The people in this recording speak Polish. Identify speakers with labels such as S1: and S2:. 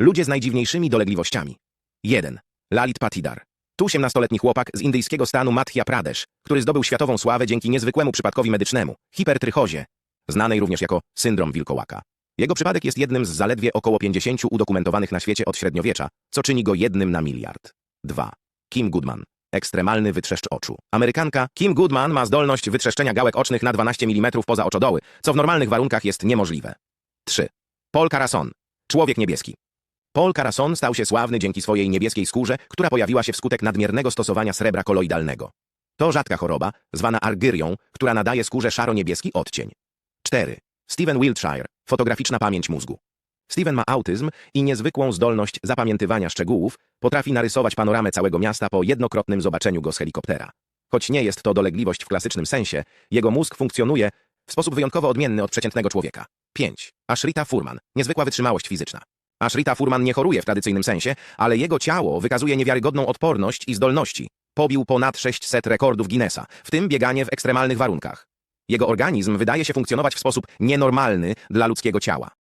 S1: Ludzie z najdziwniejszymi dolegliwościami. 1. Lalit Patidar. Tu 18-letni chłopak z indyjskiego stanu Madhya Pradesh, który zdobył światową sławę dzięki niezwykłemu przypadkowi medycznemu, hipertrychozie, znanej również jako syndrom wilkołaka. Jego przypadek jest jednym z zaledwie około 50 udokumentowanych na świecie od średniowiecza, co czyni go jednym na miliard. 2. Kim Goodman. Ekstremalny wytrzeszcz oczu. Amerykanka Kim Goodman ma zdolność wytrzeszczenia gałek ocznych na 12 mm poza oczodoły, co w normalnych warunkach jest niemożliwe. 3. Paul Carasson. Człowiek niebieski. Paul Carasson stał się sławny dzięki swojej niebieskiej skórze, która pojawiła się wskutek nadmiernego stosowania srebra koloidalnego. To rzadka choroba, zwana argyrią, która nadaje skórze szaro-niebieski odcień. 4. Steven Wiltshire. Fotograficzna pamięć mózgu. Steven ma autyzm i niezwykłą zdolność zapamiętywania szczegółów, potrafi narysować panoramę całego miasta po jednokrotnym zobaczeniu go z helikoptera. Choć nie jest to dolegliwość w klasycznym sensie, jego mózg funkcjonuje w sposób wyjątkowo odmienny od przeciętnego człowieka. 5. Ashrita Furman. Niezwykła wytrzymałość fizyczna. Ashrita Furman nie choruje w tradycyjnym sensie, ale jego ciało wykazuje niewiarygodną odporność i zdolności. Pobił ponad 600 rekordów Guinnessa, w tym bieganie w ekstremalnych warunkach. Jego organizm wydaje się funkcjonować w sposób nienormalny dla ludzkiego ciała.